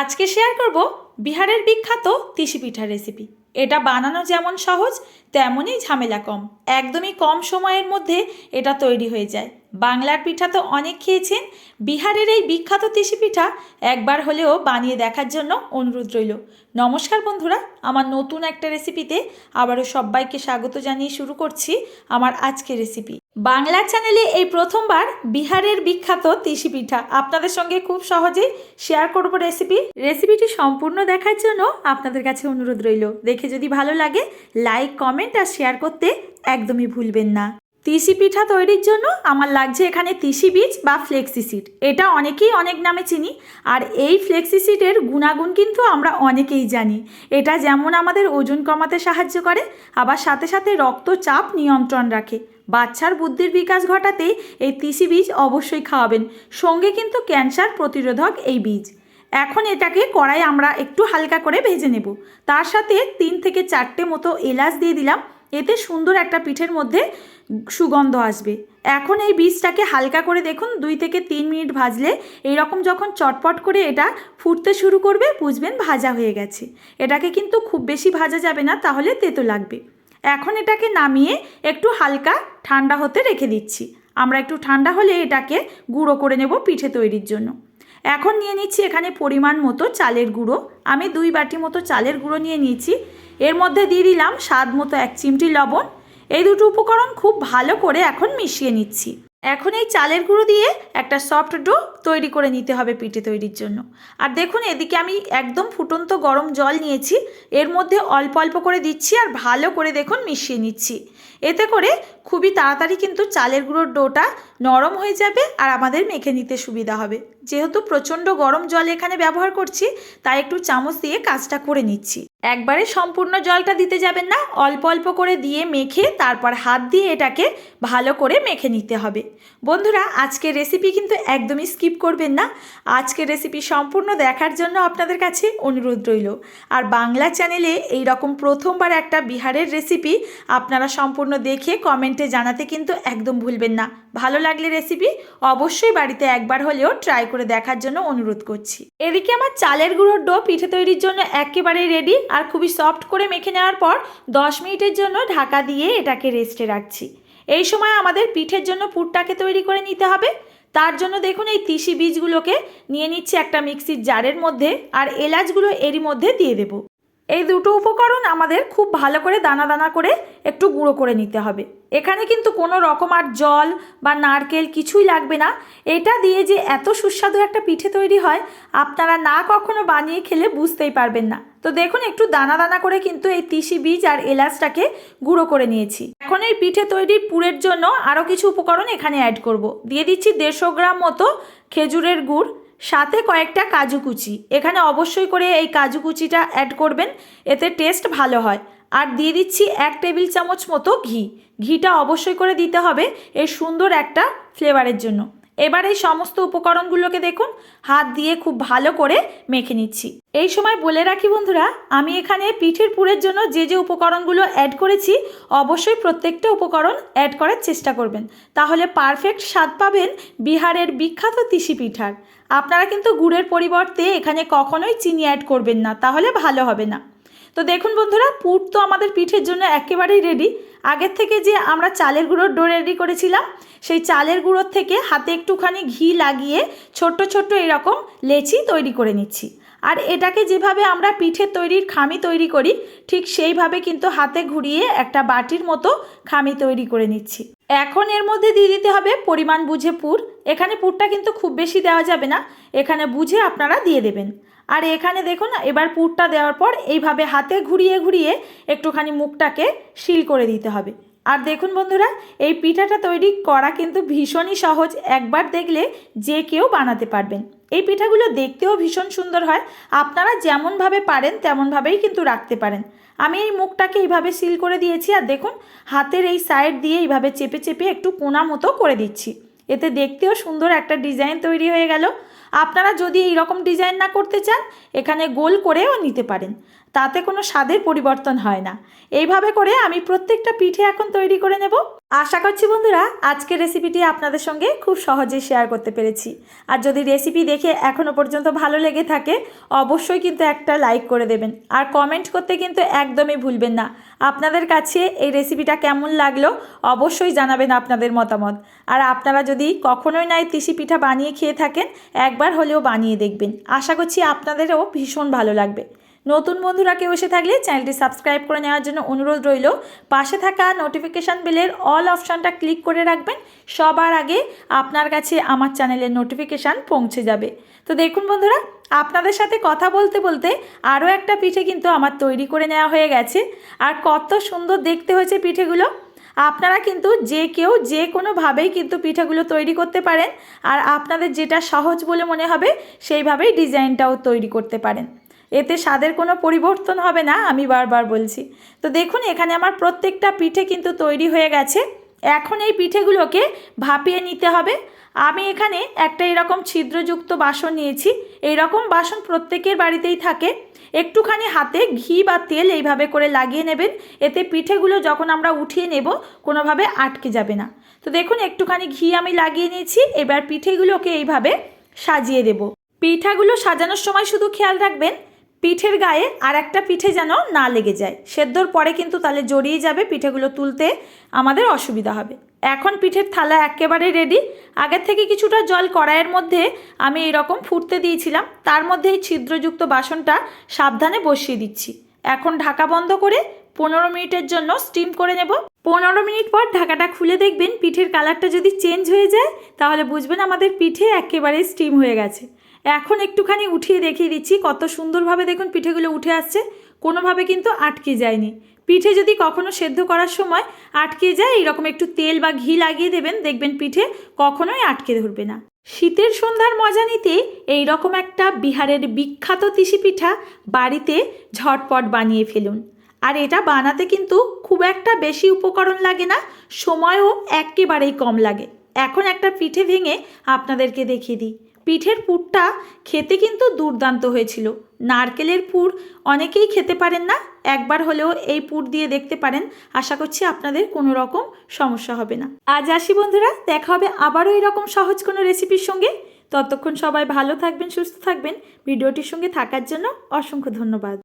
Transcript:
আজকে শেয়ার করব বিহারের বিখ্যাত তিসি পিঠার রেসিপি এটা বানানো যেমন সহজ, তেমনই ঝামেলা কম। একদমই কম সময়ের মধ্যে এটা তৈরি হয়ে যায়। বাংলার পিঠা তো অনেক খেয়েছেন। বিহারের এই বিখ্যাত তিসি পিঠা একবার হলেও বানিয়ে দেখার জন্য অনুরোধ রইল। নমস্কার বন্ধুরা, আমার নতুন একটা রেসিপিতে আবারও সবাইকে স্বাগত জানিয়ে শুরু করছি আমার আজকের রেসিপি বাংলা চ্যানেলে এই প্রথমবার বিহারের বিখ্যাত তিসি পিঠা। আপনাদের সঙ্গে খুব সহজেই শেয়ার করব রেসিপি রেসিপিটি সম্পূর্ণ দেখার জন্য আপনাদের কাছে অনুরোধ রইল। দেখে যদি ভালো লাগে লাইক কমেন্ট আর শেয়ার করতে একদমই ভুলবেন না। তিসি পিঠা তৈরির জন্য আমার লাগছে এখানে তিসি বীজ বা ফ্লেক্সি সিড। এটা অনেকেই অনেক নামে চিনি, আর এই ফ্লেক্সি সিডের গুণাগুণ কিন্তু আমরা অনেকেই জানি। এটা যেমন আমাদের ওজন কমাতে সাহায্য করে, আবার সাথে সাথে রক্তচাপ নিয়ন্ত্রণ রাখে। বাচ্চার বুদ্ধির বিকাশ ঘটাতে এই তিসি বীজ অবশ্যই খাওয়াবেন। সঙ্গে কিন্তু ক্যান্সার প্রতিরোধক এই বীজ। এখন এটাকে কড়াই আমরা একটু হালকা করে ভেজে নেব। তার সাথে তিন থেকে চারটে মতো এলাচ দিয়ে দিলাম। এতে সুন্দর একটা পিঠের মধ্যে সুগন্ধ আসবে। এখন এই বীজটাকে হালকা করে দেখুন, দুই থেকে তিন মিনিট ভাজলে এইরকম যখন চটপট করে এটা ফুটতে শুরু করবে, বুঝবেন ভাজা হয়ে গেছে। এটাকে কিন্তু খুব বেশি ভাজা যাবে না, তাহলে তেতো লাগবে। এখন এটাকে নামিয়ে একটু হালকা ঠান্ডা হতে রেখে দিচ্ছি। আমরা একটু ঠান্ডা হলে এটাকে গুঁড়ো করে নেব পিঠে তৈরির জন্য। এখন নিয়ে নিচ্ছি এখানে পরিমাণ মতো চালের গুঁড়ো। আমি দুই বাটি মতো চালের গুঁড়ো নিয়ে নিয়েছি। এর মধ্যে দিয়ে দিলাম স্বাদ মতো এক চিমটি লবণ। এই দুটো উপকরণ খুব ভালো করে এখন মিশিয়ে নিচ্ছি। এখন এই চালের গুঁড়ো দিয়ে একটা সফট ডো তৈরি করে নিতে হবে পিঠে তৈরির জন্য। আর দেখুন, এদিকে আমি একদম ফুটন্ত গরম জল নিয়েছি। এর মধ্যে অল্প অল্প করে দিচ্ছি আর ভালো করে দেখুন মিশিয়ে নিচ্ছি। এতে করে খুবই তাড়াতাড়ি কিন্তু চালের গুঁড়োর ডোটা নরম হয়ে যাবে আর আমাদের মেখে নিতে সুবিধা হবে। যেহেতু প্রচণ্ড গরম জল এখানে ব্যবহার করছি, তাই একটু চামচ দিয়ে কাজটা করে নিচ্ছি। একবারে সম্পূর্ণ জলটা দিতে যাবেন না, অল্প অল্প করে দিয়ে মেখে তারপর হাত দিয়ে এটাকে ভালো করে মেখে নিতে হবে। বন্ধুরা, আজকের রেসিপি কিন্তু একদমই স্কিপ করবেন না। আজকের রেসিপি সম্পূর্ণ দেখার জন্য আপনাদের কাছে অনুরোধ রইল। আর বাংলা চ্যানেলে এই রকম প্রথমবার একটা বিহারের রেসিপি আপনারা সম্পূর্ণ দেখে কমেন্টে জানাতে কিন্তু একদম ভুলবেন না। ভালো লাগলে রেসিপি অবশ্যই বাড়িতে একবার হলেও ট্রাই করে দেখার জন্য অনুরোধ করছি। এদিকে আমার চালের গুঁড়োর ডো পিঠে তৈরির জন্য একেবারে রেডি আর খুবই সফট করে মেখে নেওয়ার পর দশ মিনিটের জন্য ঢাকা দিয়ে এটাকে রেস্টে রাখছি। এই সময় আমাদের পিঠের জন্য পুরটাকে তৈরি করে নিতে হবে। তার জন্য দেখুন এই তিসি বীজগুলোকে নিয়ে নিচ্ছি একটা মিক্সির জারের মধ্যে আর এলাচগুলো এরই মধ্যে দিয়ে দেবো। এই দুটো উপকরণ আমাদের খুব ভালো করে দানা দানা করে একটু গুঁড়ো করে নিতে হবে। এখানে কিন্তু কোনো রকম আর জল বা নারকেল কিছুই লাগবে না। এটা দিয়ে যে এত সুস্বাদু একটা পিঠে তৈরি হয়, আপনারা না কখনো বানিয়ে খেলে বুঝতেই পারবেন না। তো দেখুন, একটু দানা দানা করে কিন্তু এই তিসি বীজ আর এলাচটাকে গুঁড়ো করে নিয়েছি। এখন এই পিঠে তৈরির পুরের জন্য আরও কিছু উপকরণ এখানে অ্যাড করব। দিয়ে দিচ্ছি দেড়শো গ্রাম মতো খেজুরের গুড় সাথে কয়েকটা কাজু কুচি। এখানে অবশ্যই করে এই কাজু কুচিটা অ্যাড করবেন, এতে টেস্ট ভালো হয়। আর দিয়ে দিচ্ছি এক টেবিল চামচ মতো ঘি। ঘিটা অবশ্যই করে দিতে হবে এই সুন্দর একটা ফ্লেভারের জন্য। এবার এই সমস্ত উপকরণগুলোকে দেখুন, হাত দিয়ে খুব ভালো করে মেখে নিচ্ছি। এই সময় বলে রাখি বন্ধুরা, আমি এখানে পিঠের পুরের জন্য যে যে উপকরণগুলো অ্যাড করেছি, অবশ্যই প্রত্যেকটা উপকরণ অ্যাড করার চেষ্টা করবেন। তাহলে পারফেক্ট স্বাদ পাবেন বিহারের বিখ্যাত তিসি পিঠার। আপনারা কিন্তু গুড়ের পরিবর্তে এখানে কখনোই চিনি অ্যাড করবেন না, তাহলে ভালো হবে না। তো দেখুন বন্ধুরা, পুর তো আমাদের পিঠের জন্য একেবারেই রেডি আগের থেকে যে আমরা চালের গুঁড়োর ডো রেডি করেছিলাম, সেই চালের গুঁড়োর থেকে হাতে একটুখানি ঘি লাগিয়ে ছোট্ট ছোট্ট এরকম লেচি তৈরি করে নিচ্ছি। আর এটাকে যেভাবে আমরা পিঠের তৈরির খামি তৈরি করি, ঠিক সেইভাবে কিন্তু হাতে ঘুরিয়ে একটা বাটির মতো খামি তৈরি করে নিচ্ছি। এখন এর মধ্যে দিয়ে দিতে হবে পরিমাণ বুঝে পুর। এখানে পুরটা কিন্তু খুব বেশি দেওয়া যাবে না। এখানে বুঝে আপনারা দিয়ে দেবেন। আর এখানে দেখুন, এবার পুরটা দেওয়ার পর এইভাবে হাতে ঘুরিয়ে ঘুরিয়ে একটুখানি মুখটাকে শিল করে দিতে হবে। আর দেখুন বন্ধুরা, এই পিঠাটা তৈরি করা কিন্তু ভীষণই সহজ। একবার দেখলে যে কেউ বানাতে পারবেন। এই পিঠাগুলো দেখতেও ভীষণ সুন্দর হয়। আপনারা যেমনভাবে পারেন, তেমনভাবেই কিন্তু রাখতে পারেন। আমি এই মুখটাকে এইভাবে সিল করে দিয়েছি আর দেখুন, হাতের এই সাইড দিয়ে এইভাবে চেপে চেপে একটু কোনা মতো করে দিচ্ছি। এতে দেখতেও সুন্দর একটা ডিজাইন তৈরি হয়ে গেল। আপনারা যদি এই রকম ডিজাইন না করতে চান, এখানে গোল করেও নিতে পারেন। তাতে কোনো স্বাদের পরিবর্তন হয় না। এইভাবে করে আমি প্রত্যেকটা পিঠে এখন তৈরি করে নেব। আশা করছি বন্ধুরা, আজকের রেসিপিটি আপনাদের সঙ্গে খুব সহজে শেয়ার করতে পেরেছি। আর যদি রেসিপি দেখে এখনও পর্যন্ত ভালো লেগে থাকে, অবশ্যই কিন্তু একটা লাইক করে দেবেন। আর কমেন্ট করতে কিন্তু একদমই ভুলবেন না। আপনাদের কাছে এই রেসিপিটা কেমন লাগল, অবশ্যই জানাবেন আপনাদের মতামত। আর আপনারা যদি কখনোই নাই তিসি পিঠা বানিয়ে খেয়ে থাকেন, একবার হলেও বানিয়ে দেখবেন। আশা করছি আপনাদেরও ভীষণ ভালো লাগবে। নতুন বন্ধুরা কেউ এসে থাকলে চ্যানেলটি সাবস্ক্রাইব করে নেওয়ার জন্য অনুরোধ রইল। পাশে থাকা নোটিফিকেশান বেলের অল অপশানটা ক্লিক করে রাখবেন। সবার আগে আপনার কাছে আমার চ্যানেলের নোটিফিকেশান পৌঁছে যাবে। তো দেখুন বন্ধুরা, আপনাদের সাথে কথা বলতে বলতে আরও একটা পিঠে কিন্তু আমার তৈরি করে নেওয়া হয়ে গেছে। আর কত সুন্দর দেখতে হয়েছে পিঠেগুলো। আপনারা কিন্তু যে কেউ যে কোনোভাবেই কিন্তু পিঠাগুলো তৈরি করতে পারেন। আর আপনাদের যেটা সহজ বলে মনে হবে, সেইভাবেই ডিজাইনটাও তৈরি করতে পারেন। এতে স্বাদের কোনো পরিবর্তন হবে না, আমি বারবার বলছি। তো দেখুন, এখানে আমার প্রত্যেকটা পিঠে কিন্তু তৈরি হয়ে গেছে। এখন এই পিঠেগুলোকে ভাপিয়ে নিতে হবে। আমি এখানে একটা এরকম ছিদ্রযুক্ত বাসন নিয়েছি। এই রকম বাসন প্রত্যেকের বাড়িতেই থাকে। একটুখানি হাতে ঘি বা তেল এইভাবে করে লাগিয়ে নেবেন। এতে পিঠেগুলো যখন আমরা উঠিয়ে নেব, কোনোভাবে আটকে যাবে না। তো দেখুন, একটুখানি ঘি আমি লাগিয়ে নিয়েছি। এবার পিঠেগুলোকে এইভাবে সাজিয়ে দেব। পিঠাগুলো সাজানোর সময় শুধু খেয়াল রাখবেন পিঠের গায়ে আর একটা পিঠে যেন না লেগে যায়। সেদ্ধর পরে কিন্তু তাহলে জড়িয়ে যাবে পিঠেগুলো তুলতে আমাদের অসুবিধা হবে। এখন পিঠের থালা একেবারে রেডি আগের থেকে কিছুটা জল কড়াইয়ের মধ্যে আমি এরকম ফুটতে দিয়েছিলাম। তার মধ্যে এই ছিদ্রযুক্ত বাসনটা সাবধানে বসিয়ে দিচ্ছি। এখন ঢাকা বন্ধ করে পনেরো মিনিটের জন্য স্টিম করে নেব। পনেরো মিনিট পর ঢাকাটা খুলে দেখবেন পিঠের কালারটা যদি চেঞ্জ হয়ে যায়, তাহলে বুঝবেন আমাদের পিঠে একেবারে স্টিম হয়ে গেছে। এখন একটুখানি উঠিয়ে দেখিয়ে দিচ্ছি, কত সুন্দরভাবে দেখুন পিঠেগুলো উঠে আসছে, কোনোভাবে কিন্তু আটকে যায়নি। পিঠে যদি কখনো সেদ্ধ করার সময় আটকে যায়, এরকম একটু তেল বা ঘি লাগিয়ে দেবেন, দেখবেন পিঠে কখনোই আটকে ধরবে না। শীতের সন্ধ্যার মজা নিতে এই রকম একটা বিহারের বিখ্যাত তিসি পিঠা বাড়িতে ঝটপট বানিয়ে ফেলুন। আর এটা বানাতে কিন্তু খুব একটা বেশি উপকরণ লাগে না, সময়ও একেবারেই কম লাগে। এখন একটা পিঠে ভেঙে আপনাদেরকে দেখিয়ে দিই। পিঠের পুরটা খেতে কিন্তু দুর্দান্ত হয়েছিল। নারকেলের পুর অনেকেই খেতে পারেন না, একবার হলেও এই পুর দিয়ে দেখতে পারেন। আশা করছি আপনাদের কোনো রকম সমস্যা হবে না। আজ আসি বন্ধুরা, দেখা হবে আবারও এরকম সহজ কোনো রেসিপির সঙ্গে। ততক্ষণ সবাই ভালো থাকবেন, সুস্থ থাকবেন। ভিডিওটির সঙ্গে থাকার জন্য অসংখ্য ধন্যবাদ।